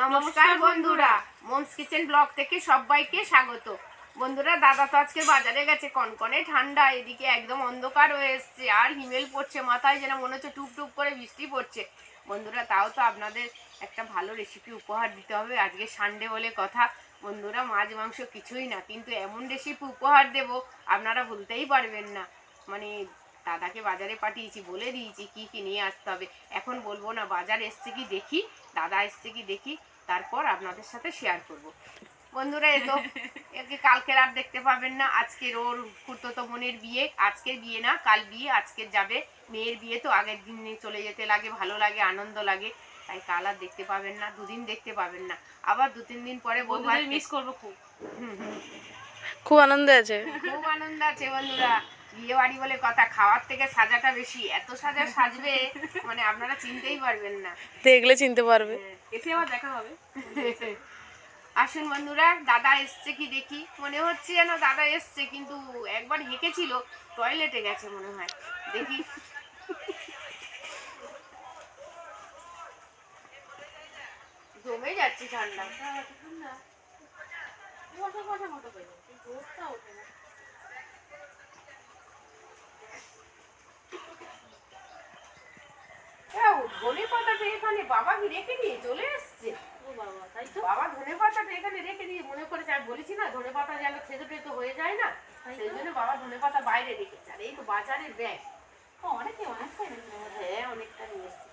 নমস্কার বন্ধুরা। Moms kitchen blog থেকে সবাইকে স্বাগত। বন্ধুরা দাদা তো আজকে বাজারে গেছে কনকনে ঠান্ডা এদিকে একদম অন্ধকার হয়ে এসছে আর হিমেল পড়ছে মাথায় যেন মনে হচ্ছে টুপ টুপ করে বৃষ্টি পড়ছে। বন্ধুরা তাও তো আপনাদের একটা ভালো রেসিপি উপহার দিতে হবে আজকে সানডে বলে কথা। বন্ধুরা মাছ মাংস কিছুই না কিন্তু এমন রেসিপি উপহার দেব আপনারা ভুলতেই পারবেন না। মানে দাদাকে বাজারে পাঠিয়েছি বলে দিয়েছি কি কি নিয়ে আসতে হবে। এখন বলব না বাজার এসছে কি দেখি দাদা এসছে কি দেখি তারপর আপনাদের সাথে শেয়ার করব। বন্ধুরা এ একে কালকের আর দেখতে পাবেন না আজকের ওর খুঁড়তো বোনের বিয়ে আজকের বিয়ে না কাল বিয়ে আজকের যাবে মেয়ের বিয়ে তো আগের দিনে চলে যেতে লাগে ভালো লাগে আনন্দ লাগে তাই কাল আর দেখতে পাবেন না দুদিন দেখতে পাবেন না আবার দু তিন দিন পরে বন্ধুদের মিস করব খুব। খুব আনন্দ আছে। খুব আনন্দ আছে বন্ধুরা। বিয়ে বাড়ি বলে কথা খাওয়ার থেকে সাজাটা বেশি। এত সাজা সাজবে মানে আপনারা চিনতেই পারবেন না। দেখলে চিনতে পারবে। এসে আবার দেখা হবে। আসুন বন্ধুরা দাদা এসছে কি দেখি? মনে হচ্ছে যেন দাদা এসছে কিন্তু একবার হেঁকেছিল টয়লেটে গেছে মনে হয়। দেখি। জমে যাচ্ছে ঠান্ডা বসা মতো হয়ে ওঠে না। ধনে পাতাটা এখানে বাবা কি রেখে দিয়ে চলে এসছে। বাবা ধনে পাতাটা এখানে রেখে দিয়ে মনে করেছে আমি বলেছি না ধনে পাতা যেন খেতে টেতে হয়ে যায় না সেই জন্য বাবা ধনে পাতা বাইরে রেখেছে। আর এই তো বাজারের ব্যাগ। অনেকে আমাদের। হ্যাঁ অনেকটা নিয়ে এসছে।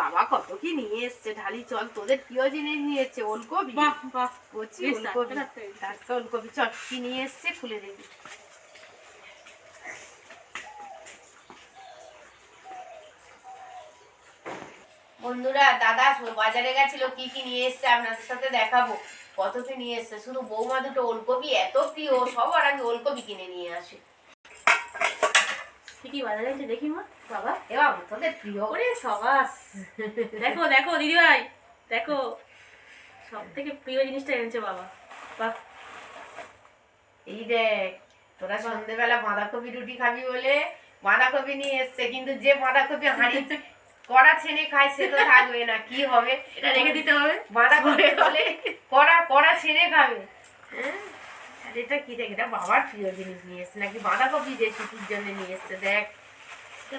বাবা কত কি নিয়ে এসছে ঢালি চল তোদের প্রিয় জিনিস নিয়ে এসছে? ওলকবি বাহ বাহ। কচি বেশ ওলকবি ওলকবি চল কি নিয়ে এসছে খুলে দেখি। বন্ধুরা দাদা বাজারে গেছিল কি কি নিয়ে এসছে আপনাদের সাথে দেখাবো। কত কি নিয়ে এসছে? শুধু বৌমা দুটো ওলকপি এত প্রিয় সবার আগে ওলকপি কিনে নিয়ে আসে। কি বাজারে আছে দেখি মা? বাবা। এবার তোদের প্রিয় ওরে সবাস দেখো দেখো দিদি ভাই দেখো। সব থেকে প্রিয় জিনিসটা এনেছে বাবা। বাহ। এই দেখ তোরা সন্ধ্যেবেলা বাঁধাকপি রুটি খাবি বলে বাঁধাকপি নিয়ে এসছে কিন্তু যে বাঁধাকপি হাঁড়ি কড়া ছেনে খায় সে তো থাকবে না কি হবে? এটা রেখে দিতে হবে? বাঁধাকপি হলে কড়া কড়া ছেনে খাবে। হ্যাঁ? আর এটা কি দেখ এটা বাবার প্রিয় জিনিস নিয়ে এসছে নাকি বাঁধাকপি যে শিশুর জন্য নিয়ে এসছে দেখ।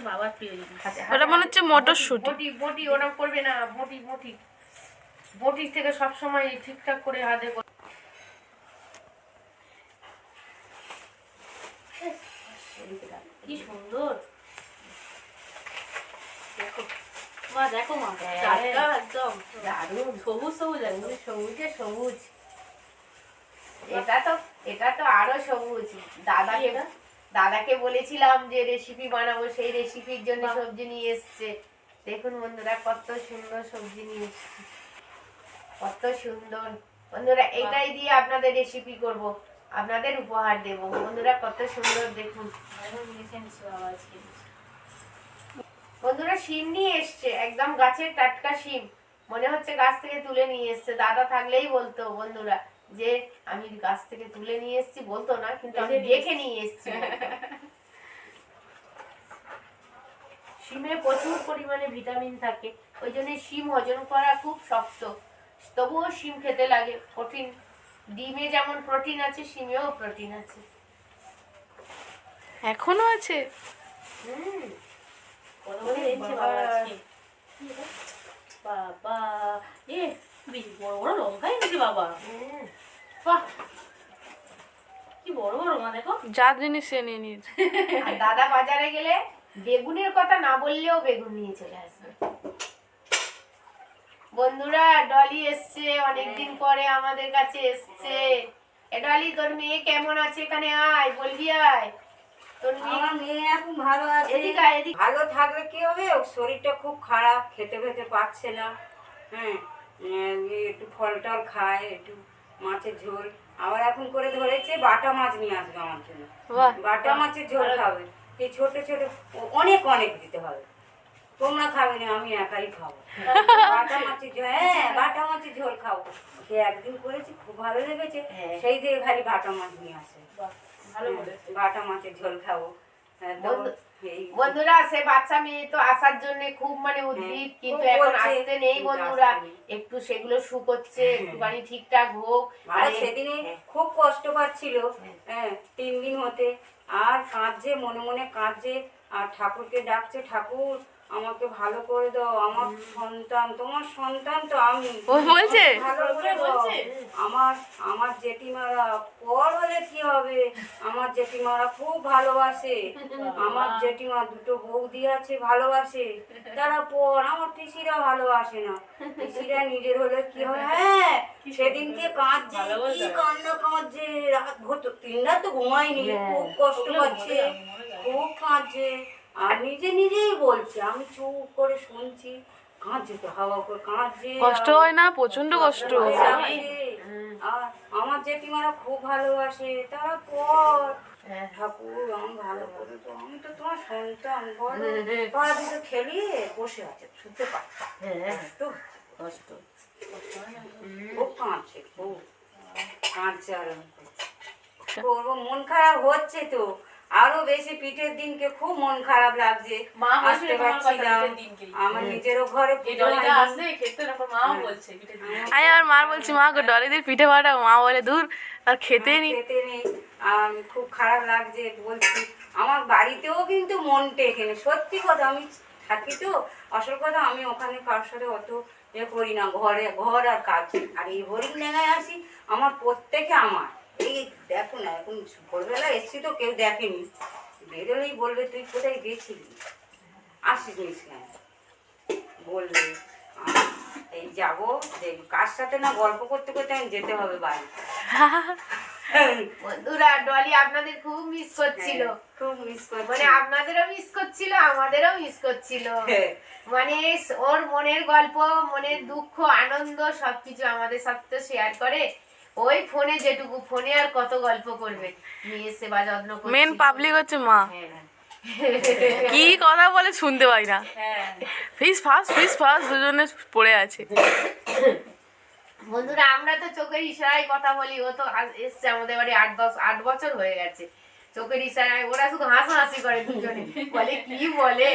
বাবার প্রিয় জিনিস। হাতে ওটা মনে হচ্ছে মটরশুঁটি। বটি বটি ওরম করবে না বটি বটি। বটির থেকে সবসময় ঠিকঠাক করে হাতে করে- কি সুন্দর। মা দেখো মা। টাটকা একদম। দারুণ। সবুজ সবুজ একদম। সবুজে সবুজ এটা তো এটা তো আরও সবুজ। দাদাকে দাদাকে বলেছিলাম যে রেসিপি বানাবো সেই রেসিপির জন্য সবজি নিয়ে এসছে। দেখুন বন্ধুরা কত সুন্দর সবজি নিয়ে এসছে। কত সুন্দর। বন্ধুরা এটাই দিয়ে আপনাদের রেসিপি করব। আপনাদের উপহার দেব। বন্ধুরা কত সুন্দর দেখুন। এখন বাবা আজকে। বন্ধুরা শিম নিয়ে এসছে একদম গাছের টাটকা শিম। মনে হচ্ছে গাছ থেকে তুলে নিয়ে এসছে। দাদা থাকলেই বলতো বন্ধুরা যে আমি গাছ থেকে তুলে নিয়ে এসেছি বলতো না কিন্তু আমি দেখে নিয়ে এসেছি শিমে প্রচুর পরিমাণে ভিটামিন থাকে ওই জন্য শিম হজম করা খুব শক্ত। তবুও শিম খেতে লাগে। প্রোটিন ডিমে যেমন প্রোটিন আছে শিমেও প্রোটিন আছে। এখনও আছে? হুম। বাবা আজকে কি এটা? বাবা এ বড় বড় লঙ্কা এনেছে বাবা? বাহ। কি বড় বড় মা দেখো। যা জিনিস সে নিয়ে নিয়েছে দাদা বাজারে গেলে বেগুনের কথা না বললেও বেগুন নিয়ে চলে আসবে। বন্ধুরা ডলি এসছে অনেকদিন পরে আমাদের কাছে এসছে। এ ডলি তোর মেয়ে কেমন আছে এখানে? আয় বলবি আয়। ভালো থাকলে কি হবে? শরীরটা খুব খারাপ খেতে খেতে পাচ্ছে না। হ্যাঁ একটু ফল টল খায় একটু মাছের ঝোল। আবার এখন করে ধরেছে বাটা মাছ নিয়ে আসবে আমার জন্য। বাটা মাছের ঝোল খাবে। এই ছোট ছোট অনেক অনেক দিতে হবে। তোমরা খাবে না আমি একাই খাব। বাটা মাছের ঝোল হ্যাঁ বাটা মাছের ঝোল খাব। সে একদিন করেছি খুব ভালো লেগেছে। হ্যাঁ। সেই দিয়ে খালি বাটা মাছ নিয়ে আসে। বাটা মাছের ঝোল খাব। হ্যাঁ, বন্ধুরা সে বাচ্চা মেয়ে তো আসার জন্য খুব মানে উদ্ভিদ হ্যাঁ, কিন্তু এখন আসতে নেই বন্ধুরা। একটু সেগুলো শুকোচ্ছে একটুখানি ঠিকঠাক হোক। আর আর সেদিনে খুব কষ্ট পাচ্ছিল। হ্যাঁ তিন দিন হতে। আর কাঁদছে মনে মনে কাঁদছে। আর ঠাকুরকে ডাকছে ঠাকুর আমাকে ভালো করে দাও আমার সন্তান তোমার সন্তান তো আমি। ও বলছে? ভালো করে দাও। আমার আমার জেঠিমারা পর হলে কি হবে? আমার জেঠিমারা খুব ভালোবাসে। আমার জেঠিমা দুটো বৌদি আছে ভালোবাসে। তারা পর আমার পিসিরা ভালোবাসে না। পিসিরা নিজের হলে কি হয় হ্যাঁ সেদিনকে কাঁদছে কি কান্না কাঁদছে। রাত ভোর তো তিন রাত তো ঘুমায়নি খুব কষ্ট পাচ্ছে খুব কাঁদছে। আর নিজে নিজেই বলছে আমি চুপ করে শুনছি কাঁদছে তো হাওয়া করে কাঁদছে। কষ্ট হয় না? প্রচণ্ড কষ্ট। হয়ে আমার জেঠিমারা খুব ভালোবাসে তারা পর। হ্যাঁ। ঠাকুর আমি ভালো করে তো আমি তো তোমার সন্তান বলো। পাড়া দুটো খেলিয়ে বসে আছে শুতে পারছি হ্যাঁ, কষ্ট কষ্ট খুব কাঁদছে খুব। কাঁদছে আর আমি। করব মন খারাপ হচ্ছে তো। আরও বেশি পিঠের দিনকে খুব মন খারাপ লাগছে। মা বলছিল আসতে পারছি না। আমার নিজেরও ঘরে এই পুজো ডলিটা হয়নি। আসলে খেতে তারপর মাও বলছে পিঠের দিন আমি আমার মার বলছি মা গো ডলিদের পিঠে ভাড়া মা বলে দূর আর খেতে নি খেতে নেই। আর খুব খারাপ লাগছে বলছি আমার বাড়িতেও কিন্তু মন টেকে নেই। সত্যি কথা আমি থাকি তো। আসল কথা আমি ওখানে কার সাথে অত এ করি না। ঘরে ঘর আর কাজ। আর এই হরিণ ডাঙায় আসি আমার প্রত্যেকে আমার। এই দেখো না এখন ভোরবেলা এসছি তো কেউ দেখেনি। বেরোলেই বলবে তুই কোথায় গেছিলি? আসিস নিস বলবে এই যাব কার সাথে না গল্প করতে করতে আমি যেতে হবে বাড়ি? বন্ধুরা ডলি আপনাদের খুব মিস করছিল। হ্যাঁ, খুব মিস করছি মানে আপনাদেরও মিস করছিল আমাদেরও মিস করছিল। হ্যাঁ, মানে ওর মনের গল্প মনের দুঃখ আনন্দ সবকিছু আমাদের সাথে শেয়ার করে। ওই ফোনে যেটুকু ফোনে আর কত গল্প করবে? মেয়ের সেবা যত্ন করছি। মেন পাবলিক হচ্ছে মা। হ্যাঁ। কি কথা বলে শুনতে পাই না। হ্যাঁ। ফিস ফাস্ট ফিস ফাস্ট দুজনে পড়ে আছে। বন্ধুরা আমরা তো চোখের ইশারায় কথা বলি ও তো আজ এসছে আমাদের বাড়ি আট দশ আট বছর হয়ে গেছে। চোখের ইশারায় ওরা শুধু হাসাহাসি করে দুজনে। বলে কি বলে?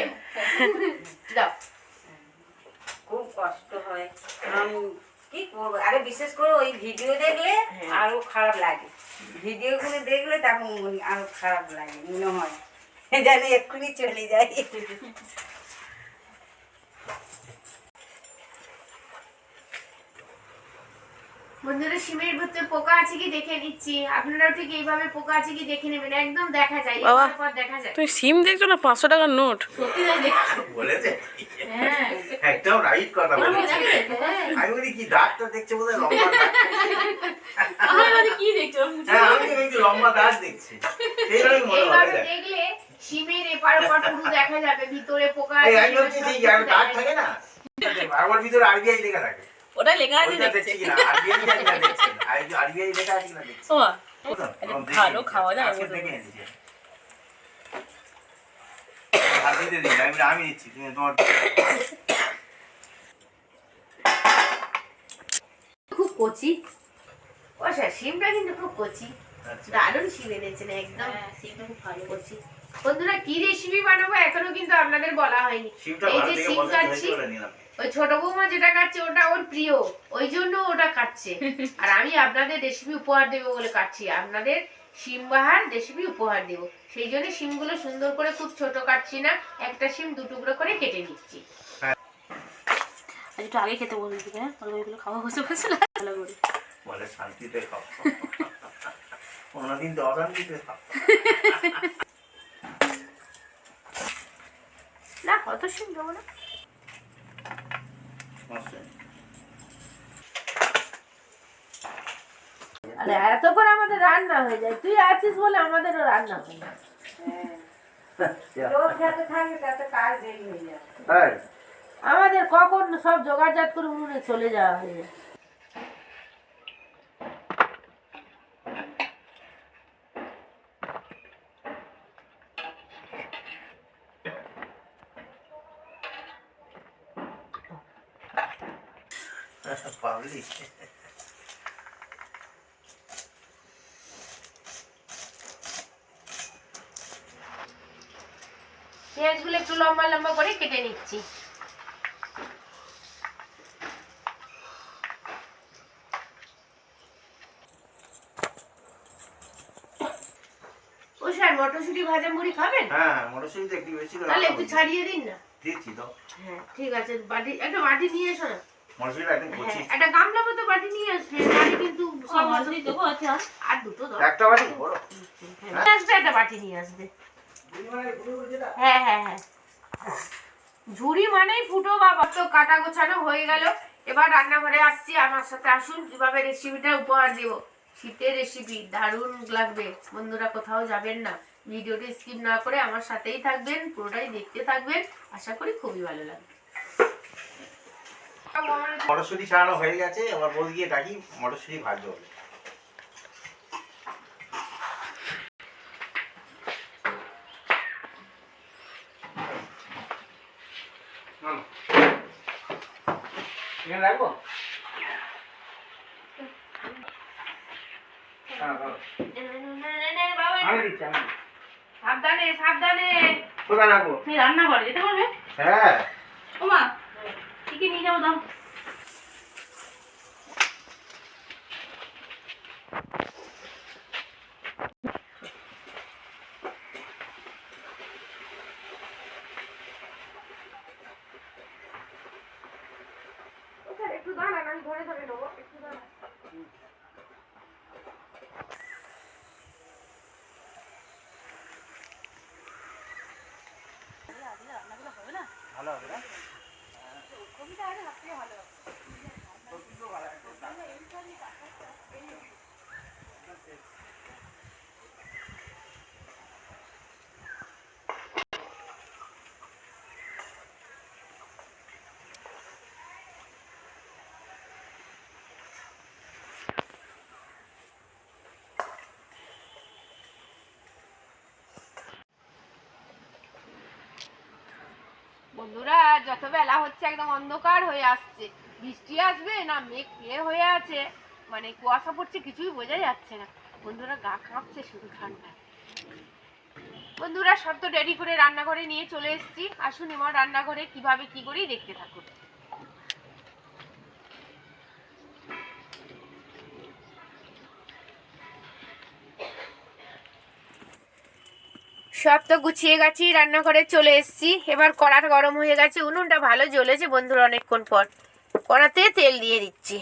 দাও খুব কষ্ট হয়। আমি কি করব? আরে বিশেষ করে ওই ভিডিও দেখলে আরও খারাপ লাগে। ভিডিওগুলো দেখলে তখন আরও খারাপ লাগে মনে হয়। জানি এক্ষুনি চলে যাই। বন্ধুরা সিমের ভিতরে পোকা আছে কি দেখে নিচ্ছি। আপনারাও ঠিক এইভাবে পোকা আছে কি দেখে নেবেন একদম দেখা যায় বাবা। পর দেখা যায়। তুমি সিম দেখছ না? পাঁচশো টাকার নোট? সত্যি তাই দেখছি বলেছে? হ্যাঁ। একদম রাইট কথা বলেছে। আছে, হ্যাঁ। আমি বলি কি দাঁতটা দেখছে বোধহয়? লম্বা দাঁত। আমি ভাবছি কি দেখছ? হ্যাঁ আমি দেখছি লম্বা দাঁত দেখছি। সেইভাবেই মনে হয় দেখলে সিমের এপার ওপার পুরো দেখা যাবে ভিতরে পোকা এই আমি ভাবছি যে দাঁত থাকে না? আমার ভিতরে আরবিআই লেখা থাকে। ওটাই লেখা আছে ওইটা দেখছি। দেখছি আরবিআই জানি দেখছি? আরবিআই লেখা আছে কিনা দেখছি? ভালো খাওয়া যায়, আজকে দেখে এনেছি আর দিতে দিন আমি আমি দিচ্ছি তুমি তোমার খুব কচি। সিমটা কিন্তু খুব কচি। আচ্ছা। দারুণ এনেছেন একদম। হ্যাঁ সিমটা খুব ভালো। কচি। বন্ধুরা কি রেসিপি বানাবো এখনও কিন্তু আপনাদের বলা হয়নি। এই যে সিম পছন্দ ওই ছোট বৌমা যেটা কাটছে ওটা ওর প্রিয় ওই জন্য ওটা কাটছে। আর আমি আপনাদের রেসিপি উপহার দেবো বলে কাটছি। আপনাদের সিম বাহার রেসিপি উপহার দেবো। সেই জন্য সিমগুলো সুন্দর করে খুব ছোট কাটছি না একটা সিম দু টুকরো করে কেটে নিচ্ছি। আজ একটু আগে খেতে বলে দিবে হ্যাঁ? এগুলো খাওয়া বসে বসে ভালো করে। বলে শান্তিতে খাও। কোনোদিন তো অশান্তিতে খাও। না কত সিম দেবো না? আরে এত করে আমাদের রান্না হয়ে যায়। তুই আছিস বলে আমাদেরও রান্না হয় দেরি হয়ে যায়। আমাদের কখন সব জোগাড় জাত করে উনুনে চলে যাওয়া হয়ে যায়। পাবলিক পেঁয়াজগুলো একটু লম্বা লম্বা করে কেটে নিচ্ছি। ও স্যার মটরশুঁটি ভাজা মুড়ি খাবেন? হ্যাঁ মটরশুঁটি একটু বেশি করে তাহলে একটু ছাড়িয়ে দিন না। দিচ্ছি তো। হ্যাঁ ঠিক আছে বাটি একটা বাটি নিয়ে এসো না। মটরশুঁটিটা একদম কচি। হ্যাঁ, একটা গামলা মতো বাটি নিয়ে আসবে বাটি কিন্তু সব মাঝারি দেবো আচ্ছা। আর দুটো দাও। একটা বাটি বড় হ্যাঁ, আসবে একটা বাটি নিয়ে আসবে। হ্যাঁ হ্যাঁ হ্যাঁ। ঝুড়ি মানেই ফুটো বাবা তো কাটা গোছানো হয়ে গেল। এবার রান্নাঘরে আসছি আমার সাথে আসুন কীভাবে রেসিপিটা উপহার দেব। শীতের রেসিপি দারুণ লাগবে। বন্ধুরা কোথাও যাবেন না। ভিডিওটি স্কিপ না করে আমার সাথেই থাকবেন পুরোটাই দেখতে থাকবেন। আশা করি খুবই ভালো লাগবে। মটরশুঁটি ছাড়ানো হয়ে গেছে এবার বৌদি গিয়ে ডাকি মটরশুঁটি ভাজতে হবে রাখব? হ্যাঁ। সাবধানে সাবধানে। কোথায় রাখব? রান্না করে যেতে পারবে হ্যাঁ। ও মা কি কি নিয়ে যাব দাও। একটু দাঁড়ান আমি ধরে ধরে নেব। বন্ধুরা, যত বেলা হচ্ছে একদম অন্ধকার হয়ে আসছে। বৃষ্টি আসবে না মেঘ ইয়ে হয়ে আছে? মানে কুয়াশা পড়ছে, কিছুই বোঝা যাচ্ছে না। বন্ধুরা, গা কাঁপছে শুধু ঠান্ডা বন্ধুরা, সব তো রেডি করে রান্নাঘরে নিয়ে চলে এসেছি। আসুন এবার রান্নাঘরে কীভাবে কি করি দেখতে থাকুন। সব তো গুছিয়ে গেছি রান্নাঘরে চলে এসেছি। এবার কড়াটা গরম হয়ে গেছে, উনুনটা ভালো জ্বলেছে বন্ধুরা অনেকক্ষণ পর। কড়াতে তেল দিয়ে দিচ্ছি।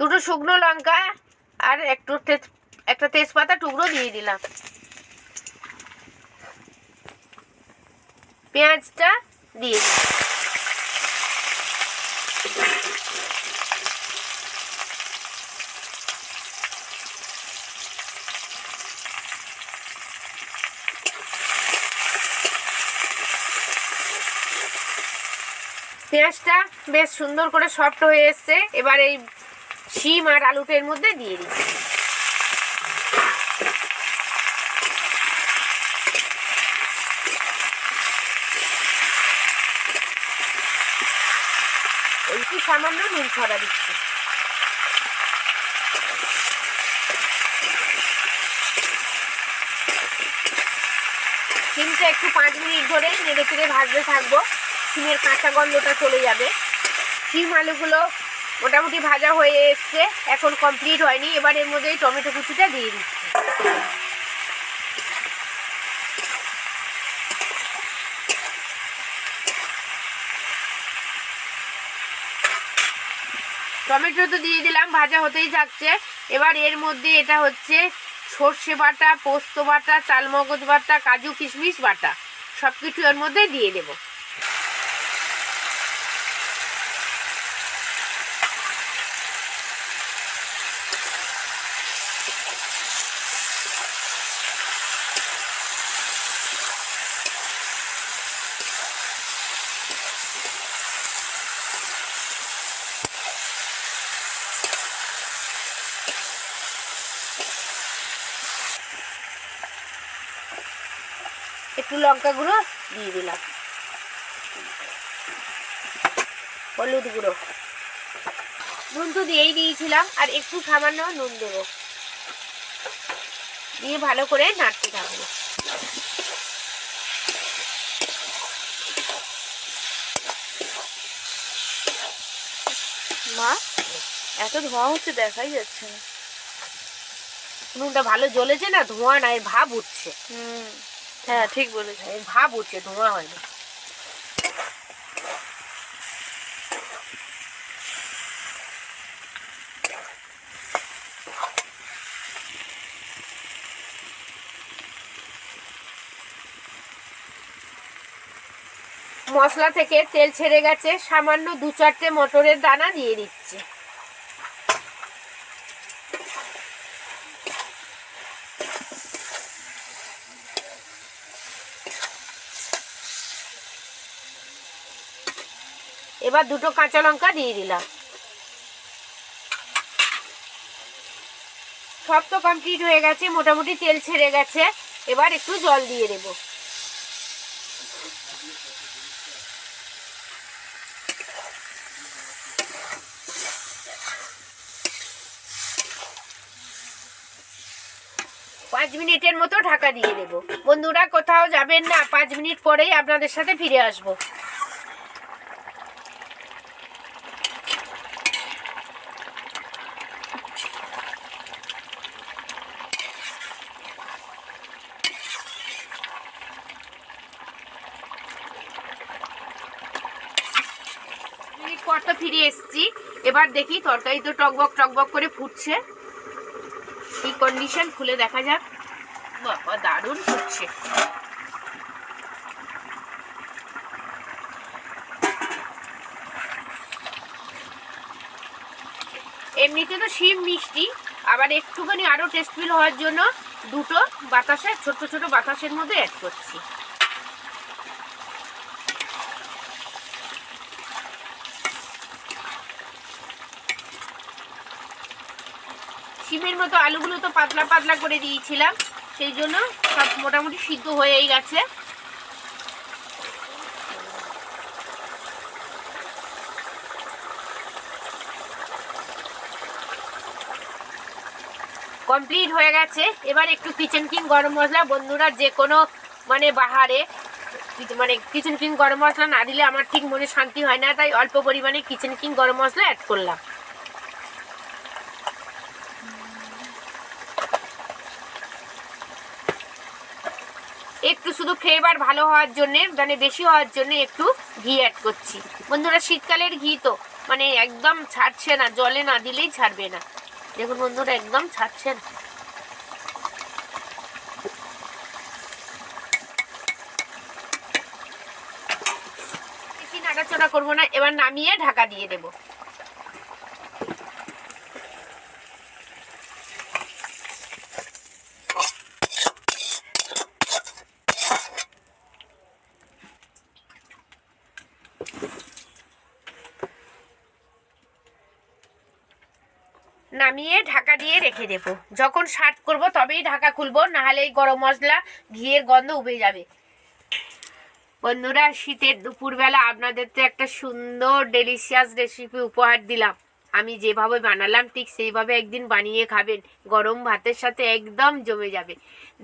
দুটো শুকনো লঙ্কা আর একটু একটা তেজপাতা টুকরো দিয়ে দিলাম। পেঁয়াজটা দিয়ে দিলাম। পেঁয়াজটা বেশ সুন্দর করে সফট হয়ে এসছে। এবার এই শিম আর আলুটের মধ্যে দিয়ে দিচ্ছি। একটু সামান্য নুন ছড়া দিচ্ছি। শিমটা একটু পাঁচ মিনিট ধরে নেড়ে চেড়ে ভাজতে থাকব। শিমের কাঁচা গন্ধটা চলে যাবে। শিম আলুগুলো মোটামুটি ভাজা হয়ে এসছে, এখন কমপ্লিট হয়নি। এবার এর মধ্যে টমেটো কুচিটা দিয়ে দিচ্ছি। টমেটো তো দিয়ে দিলাম, ভাজা হতেই থাকছে এবার এর মধ্যে এটা হচ্ছে সর্ষে বাটা, পোস্ত বাটা, চালমগজ বাটা, কাজু কিশমিশ বাটা। সব কিছু এর মধ্যে দিয়ে দেবো। একটু লঙ্কা গুঁড়ো দিয়ে দিলাম। হলুদ গুঁড়ো। নুন তো দিয়েই দিয়েছিলাম, আর একটু সামান্য নুন দেবো। দিয়ে ভালো করে নাড়তে থাকব মা এত ধোঁয়া হচ্ছে দেখাই যাচ্ছে না। নুনটা ভালো জ্বলেছে না ধোঁয়া নাই ভাব উঠছে। হুম হ্যাঁ ঠিক বলেছে। ভাব উঠছে ধোঁয়া হয়নি। মশলা থেকে তেল ছেড়ে গেছে, সামান্য দু চারটে মটরের দানা দিয়ে দিচ্ছি। এবার দুটো কাঁচা লঙ্কা দিয়ে দিলাম। সব তো কমপ্লিট হয়ে গেছে, মোটামুটি তেল ছেড়ে গেছে। এবার একটু জল দিয়ে দেবো। পাঁচ মিনিটের মতো ঢাকা দিয়ে দেব। বন্ধুরা, কোথাও যাবেন না, পাঁচ মিনিট পরেই আপনাদের সাথে ফিরে আসব। ফিরে এসেছি। এবার দেখি তরকারি তো টকবক টকবক করে ফুটছে। কি কন্ডিশন খুলে দেখা যাক। বাবা, দারুণ ফুটছে এমনিতে তো শিম মিষ্টি, আবার একটুখানি আরও টেস্টফুল হওয়ার জন্য দুটো বাতাসে, ছোট ছোট বাতাসের মধ্যে অ্যাড করছি। শিমের মতো আলুগুলো তো পাতলা পাতলা করে দিয়েছিলাম। সেই জন্য সব মোটামুটি সিদ্ধ হয়েই গেছে। কমপ্লিট হয়ে গেছে। এবার একটু কিচেন কিং গরম মশলা। বন্ধুরা, যে কোনো মানে বাহারে মানে কিচেন কিং গরম মশলা না দিলে আমার ঠিক মনে শান্তি হয় না। তাই অল্প পরিমাণে কিচেন কিং গরম মশলা অ্যাড করলাম একটু শুধু ফ্লেভার ভালো হওয়ার জন্যে মানে বেশি হওয়ার জন্য একটু ঘি অ্যাড করছি। বন্ধুরা, শীতকালের ঘি তো মানে একদম ছাড়ছে না, জলে না দিলেই ছাড়বে না। দেখুন বন্ধুরা, একদম ছাড়ছে না। নাড়াচড়া করব না, এবার নামিয়ে ঢাকা দিয়ে দেবো। নামিয়ে ঢাকা দিয়ে রেখে দেবো। যখন সার্ভ করব তবেই ঢাকা খুলবো, নাহলে এই গরম মশলা ঘিয়ের গন্ধ উবে যাবে। বন্ধুরা, শীতের দুপুরবেলা আপনাদের তো একটা সুন্দর ডেলিশিয়াস রেসিপি উপহার দিলাম। আমি যেভাবে বানালাম, ঠিক সেইভাবে একদিন বানিয়ে খাবেন। গরম ভাতের সাথে একদম জমে যাবে।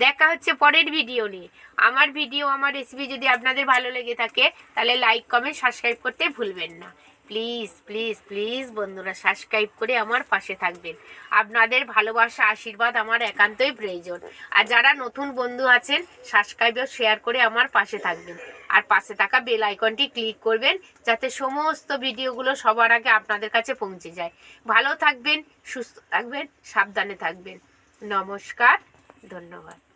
দেখা হচ্ছে পরের ভিডিও নিয়ে। আমার ভিডিও আমার রেসিপি যদি আপনাদের ভালো লেগে থাকে, তাহলে লাইক কমেন্ট সাবস্ক্রাইব করতে ভুলবেন না। প্লিজ প্লিজ প্লিজ বন্ধুরা সাবস্ক্রাইব করে আমার পাশে থাকবেন। আপনাদের ভালোবাসা, আশীর্বাদ আমার একান্তই প্রয়োজন। আর যারা নতুন বন্ধু আছেন সাবস্ক্রাইব শেয়ার করে আমার পাশে থাকবেন। আর পাশে থাকা বেল আইকনটি ক্লিক করবেন, যাতে সমস্ত ভিডিওগুলো সবার আগে আপনাদের কাছে পৌঁছে যায়। ভালো থাকবেন, সুস্থ থাকবেন, সাবধানে থাকবেন। নমস্কার, ধন্যবাদ।